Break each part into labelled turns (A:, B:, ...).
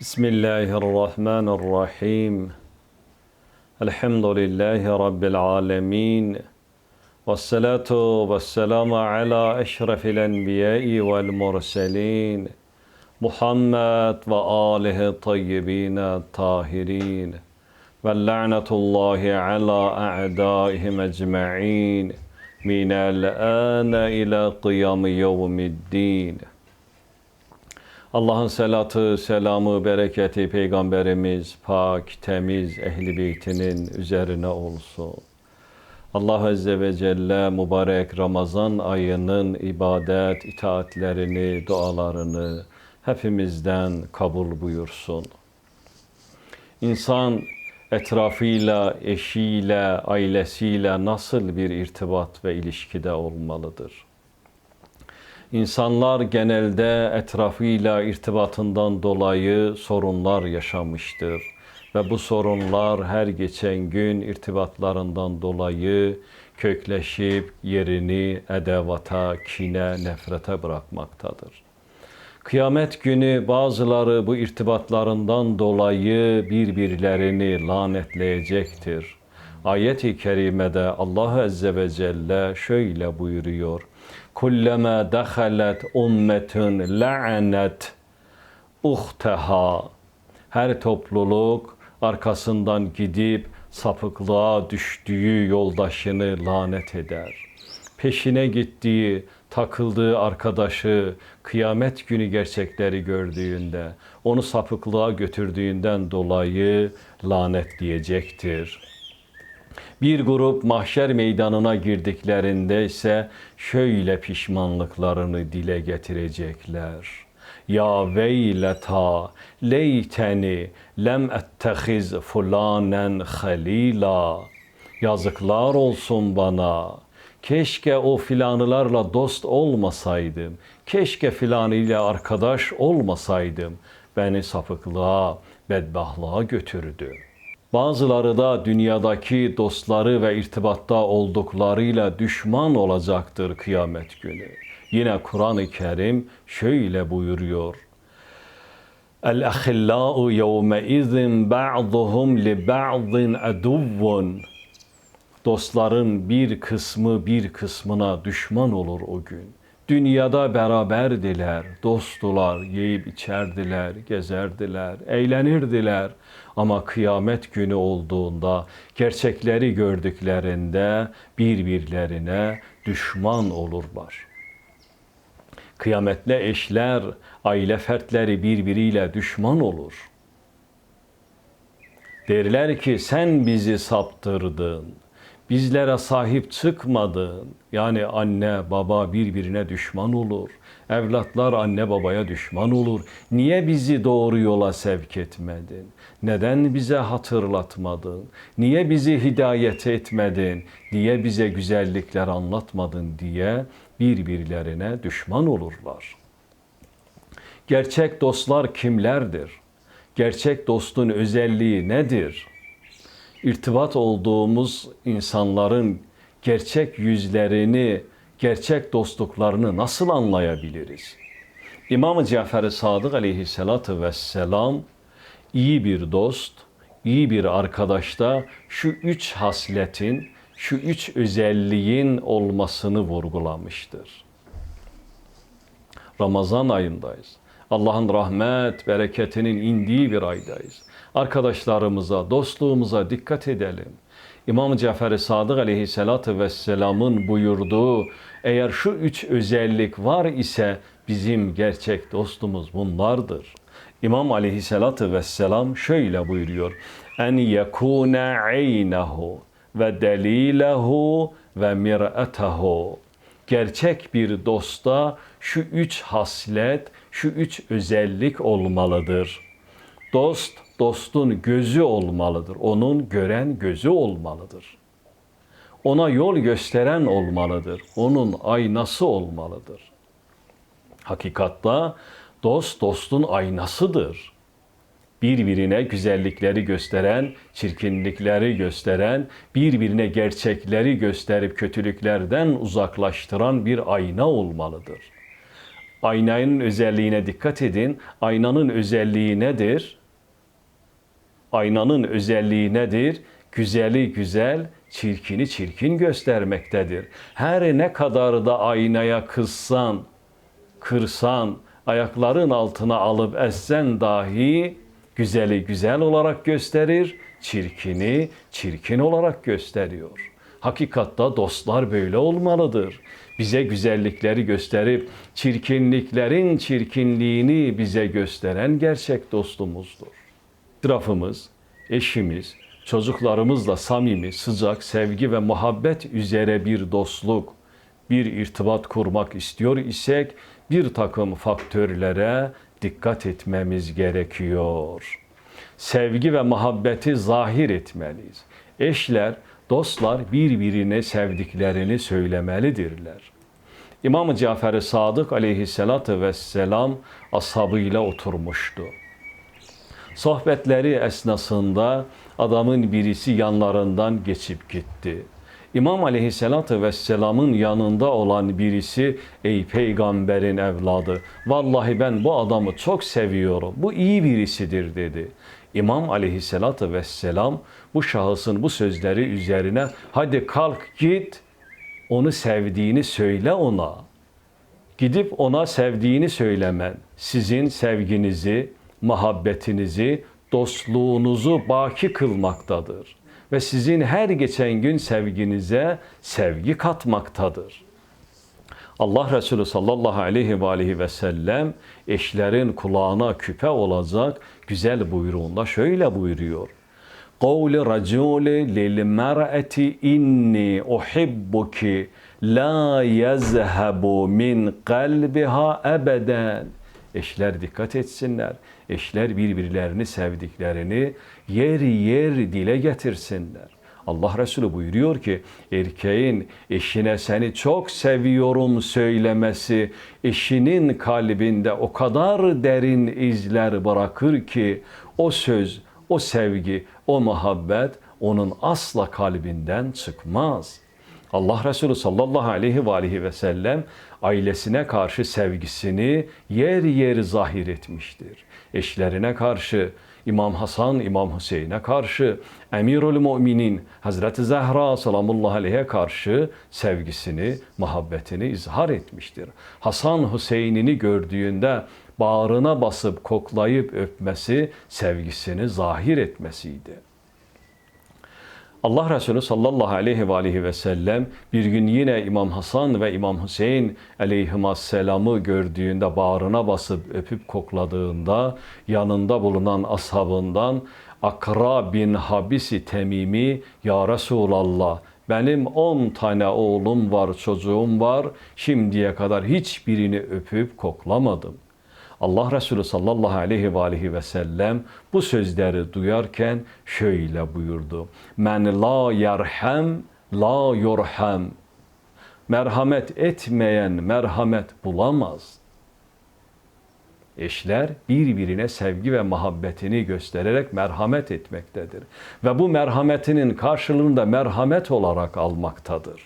A: بسم الله الرحمن الرحيم الحمد لله رب العالمين والصلاة والسلام على أشرف الأنبياء والمرسلين محمد وآله الطيبين الطاهرين واللعنة الله على أعدائهم أجمعين من الآن إلى قيام يوم الدين Allah'ın selatı, selamı, bereketi Peygamberimiz pak, temiz, ehli beytinin üzerine olsun. Allah Azze ve Celle mübarek Ramazan ayının ibadet, itaatlerini, dualarını hepimizden kabul buyursun. İnsan etrafıyla, eşiyle, ailesiyle nasıl bir irtibat ve ilişkide olmalıdır? İnsanlar genelde etrafıyla irtibatından dolayı sorunlar yaşamıştır. Ve bu sorunlar her geçen gün irtibatlarından dolayı kökleşip yerini edevata, kine, nefrete bırakmaktadır. Kıyamet günü bazıları bu irtibatlarından dolayı birbirlerini lanetleyecektir. Ayet-i kerimede Allah Azze ve Celle şöyle buyuruyor. Kullama dakhalet ummetun la'anet uhteha. Her topluluk arkasından gidip sapıklığa düştüğü yoldaşını lanet eder. Peşine gittiği, takıldığı arkadaşı kıyamet günü gerçekleri gördüğünde, onu sapıklığa götürdüğünden dolayı lanetleyecektir. Bir grup mahşer meydanına girdiklerinde ise şöyle pişmanlıklarını dile getirecekler. Ya veyleta leyteni lem ettehiz fulanen halila. Yazıklar olsun bana. Keşke o filanılarla dost olmasaydım. Keşke filanıyla arkadaş olmasaydım. Beni sapıklığa, bedbahtlığa götürdü. Bazıları da dünyadaki dostları ve irtibatta olduklarıyla düşman olacaktır kıyamet günü. Yine Kur'an-ı Kerim şöyle buyuruyor. El-ahillâ'u yevme izin ba'duhum li ba'din aduvvun. Dostların bir kısmı bir kısmına düşman olur o gün. Dünyada beraberdiler, dostdular, yiyip içerdiler, gezerdiler, eğlenirdiler. Ama kıyamet günü olduğunda, gerçekleri gördüklerinde birbirlerine düşman olurlar. Kıyametle eşler, aile fertleri birbiriyle düşman olur. Derler ki sen bizi saptırdın bizlere sahip çıkmadın. Yani anne baba birbirine düşman olur. Evlatlar anne babaya düşman olur. Niye bizi doğru yola sevk etmedin? Neden bize hatırlatmadın? Niye bizi hidayet etmedin? Niye bize güzellikler anlatmadın diye birbirlerine düşman olurlar. Gerçek dostlar kimlerdir? Gerçek dostun özelliği nedir? İrtibat olduğumuz insanların gerçek yüzlerini, gerçek dostluklarını nasıl anlayabiliriz? İmam-ı Cafer-i Sadık aleyhissalatü vesselam iyi bir dost, iyi bir arkadaşta şu üç hasletin, şu üç özelliğin olmasını vurgulamıştır. Ramazan ayındayız. Allah'ın rahmet, bereketinin indiği bir aydayız. Arkadaşlarımıza, dostluğumuza dikkat edelim. İmam Cafer-i Sadık aleyhissalatü vesselamın buyurduğu eğer şu üç özellik var ise bizim gerçek dostumuz bunlardır. İmam aleyhissalatü vesselam şöyle buyuruyor. En yekune aynehu ve delilehu ve mir'etehu. Gerçek bir dosta şu üç haslet, şu üç özellik olmalıdır. Dost, dostun gözü olmalıdır. Onun gören gözü olmalıdır. Ona yol gösteren olmalıdır. Onun aynası olmalıdır. Hakikatta dost dostun aynasıdır. Birbirine güzellikleri gösteren, çirkinlikleri gösteren, birbirine gerçekleri gösterip kötülüklerden uzaklaştıran bir ayna olmalıdır. Aynanın özelliğine dikkat edin. Aynanın özelliği nedir? Aynanın özelliği nedir? Güzeli güzel, çirkini çirkin göstermektedir. Her ne kadar da aynaya kızsan, kırsan, ayakların altına alıp essen dahi güzeli güzel olarak gösterir, çirkini çirkin olarak gösteriyor. Hakikatta dostlar böyle olmalıdır. Bize güzellikleri gösterip çirkinliklerin çirkinliğini bize gösteren gerçek dostumuzdur. Etrafımız, eşimiz, çocuklarımızla samimi, sıcak, sevgi ve muhabbet üzere bir dostluk, bir irtibat kurmak istiyor isek bir takım faktörlere dikkat etmemiz gerekiyor. Sevgi ve muhabbeti zahir etmeliyiz. Eşler, dostlar birbirine sevdiklerini söylemelidirler. İmam Cafer-i Sadık aleyhissalatü vesselam ashabıyla oturmuştu. Sohbetleri esnasında adamın birisi yanlarından geçip gitti. İmam aleyhissalatü vesselamın yanında olan birisi ey peygamberin evladı vallahi ben bu adamı çok seviyorum bu iyi birisidir dedi. İmam aleyhissalatü vesselam bu şahısın bu sözleri üzerine hadi kalk git onu sevdiğini söyle ona. Gidip ona sevdiğini söylemen sizin sevginizi, muhabbetinizi, dostluğunuzu baki kılmaktadır ve sizin her geçen gün sevginize sevgi katmaktadır. Allah Resulü sallallahu aleyhi ve aleyhi ve sellem eşlerin kulağına küpe olacak güzel buyruğunda şöyle buyuruyor. Raculi lil mer'eti inni uhibbuki la yazhabu min kalbiha ebeden. Eşler dikkat etsinler. Eşler birbirlerini sevdiklerini yer yer dile getirsinler. Allah Resulü buyuruyor ki erkeğin eşine seni çok seviyorum söylemesi eşinin kalbinde o kadar derin izler bırakır ki o söz, o sevgi, o muhabbet onun asla kalbinden çıkmaz.'' Allah Resulü sallallahu aleyhi ve aleyhi ve sellem ailesine karşı sevgisini yer yer zahir etmiştir. Eşlerine karşı, İmam Hasan, İmam Hüseyin'e karşı, Emirül Müminin Hazreti Zehra salamullahi aleyhe karşı sevgisini, muhabbetini izhar etmiştir. Hasan Hüseyin'ini gördüğünde bağrına basıp koklayıp öpmesi sevgisini zahir etmesiydi. Allah Resulü sallallahu aleyhi ve aleyhi ve sellem bir gün yine İmam Hasan ve İmam Hüseyin aleyhisselamı gördüğünde bağrına basıp öpüp kokladığında yanında bulunan ashabından Akra bin Habisi Temimi Ya Resulallah benim on tane oğlum var çocuğum var şimdiye kadar hiçbirini öpüp koklamadım.'' Allah Resulü sallallahu aleyhi ve aleyhi ve sellem bu sözleri duyarken şöyle buyurdu. Men la yerhem la yurhem. Merhamet etmeyen merhamet bulamaz. Eşler birbirine sevgi ve muhabbetini göstererek merhamet etmektedir. Ve bu merhametinin karşılığını da merhamet olarak almaktadır.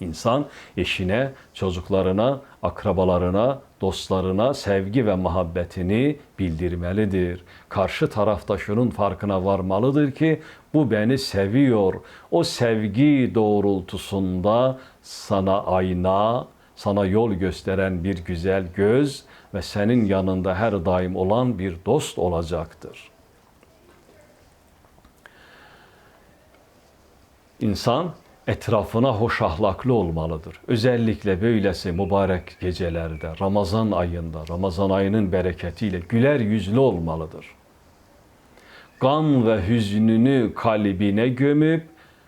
A: İnsan eşine, çocuklarına, akrabalarına, dostlarına sevgi ve muhabbetini bildirmelidir. Karşı tarafta şunun farkına varmalıdır ki bu beni seviyor. O sevgi doğrultusunda sana ayna, sana yol gösteren bir güzel göz ve senin yanında her daim olan bir dost olacaktır. İnsan etrafına hoş ahlaklı olmalıdır. Özellikle böylesi mübarek gecelerde, Ramazan ayında, Ramazan ayının bereketiyle güler yüzlü olmalıdır. Gam ve hüznünü kalbine gömüp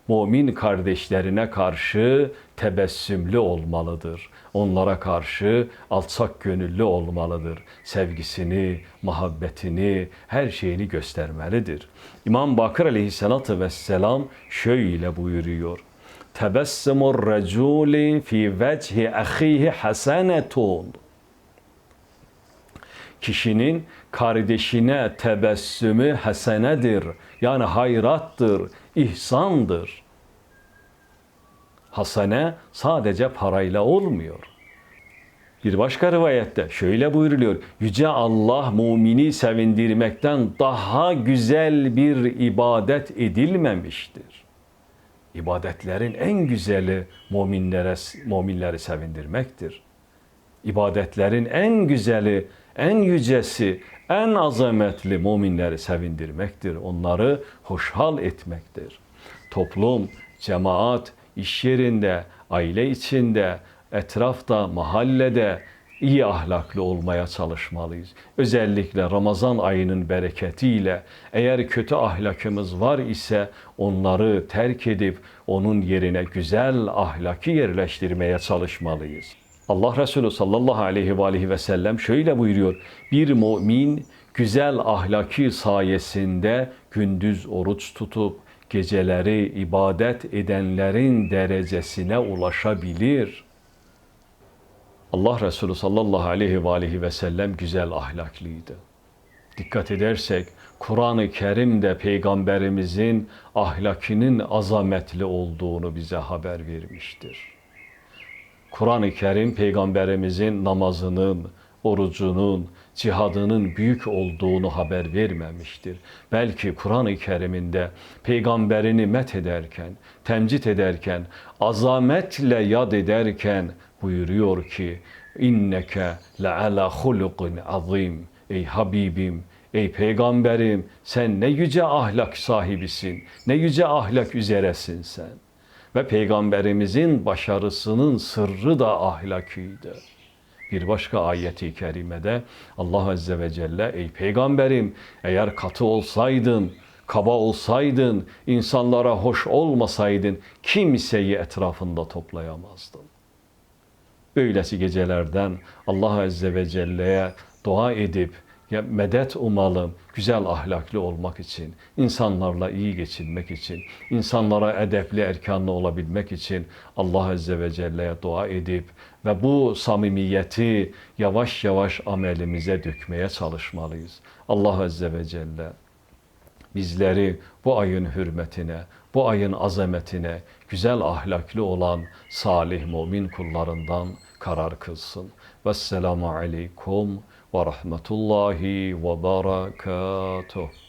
A: mümin kardeşlerine karşı tebessümlü olmalıdır. Onlara karşı alçak gönüllü olmalıdır. Sevgisini, muhabbetini, her şeyini göstermelidir. İmam Bakır aleyhissalatü vesselam şöyle buyuruyor tebessemur reculi fi vecihi ahihi hasenetun. Kişinin kardeşine tebessümü hasenedir. Yani hayrattır, ihsandır. Hasene sadece parayla olmuyor. Bir başka rivayette şöyle buyuruluyor. Yüce Allah mumini sevindirmekten daha güzel bir ibadet edilmemiştir. İbadetlerin en güzeli müminlere müminleri sevindirmektir. İbadetlerin en güzeli, en yücesi, en azametli müminleri sevindirmektir. Onları hoşhal etmektir. Toplum, cemaat, iş yerinde, aile içinde, etrafta, mahallede iyi ahlaklı olmaya çalışmalıyız. Özellikle Ramazan ayının bereketiyle eğer kötü ahlakımız var ise onları terk edip onun yerine güzel ahlaki yerleştirmeye çalışmalıyız. Allah Resulü sallallahu aleyhi ve aleyhi ve sellem şöyle buyuruyor. Bir mümin güzel ahlaki sayesinde gündüz oruç tutup geceleri ibadet edenlerin derecesine ulaşabilir. Allah Resulü sallallahu aleyhi ve aleyhi ve sellem güzel ahlaklıydı. Dikkat edersek Kur'an-ı Kerim'de peygamberimizin ahlakinin azametli olduğunu bize haber vermiştir. Kur'an-ı Kerim peygamberimizin namazının, orucunun, cihadının büyük olduğunu haber vermemiştir. Belki Kur'an-ı Kerim'inde peygamberini met ederken, temcit ederken, azametle yad ederken buyuruyor ki inneke le ala hulukin azim ey Habibim ey peygamberim sen ne yüce ahlak sahibisin ne yüce ahlak üzeresin sen ve peygamberimizin başarısının sırrı da ahlakıydı. Bir başka ayeti kerimede Allah Azze ve Celle ey peygamberim eğer katı olsaydın, kaba olsaydın, insanlara hoş olmasaydın kimseyi etrafında toplayamazdın. Böylesi gecelerden Allah Azze ve Celle'ye dua edip ya medet umalım, güzel ahlaklı olmak için, insanlarla iyi geçinmek için, insanlara edepli, erkanlı olabilmek için Allah Azze ve Celle'ye dua edip ve bu samimiyeti yavaş yavaş amelimize dökmeye çalışmalıyız. Allah Azze ve Celle bizleri bu ayın hürmetine, bu ayın azametine, güzel ahlaklı olan salih mümin kullarından karar kılsın. Vesselamu aleykum ve rahmetullahi ve berekatuhu.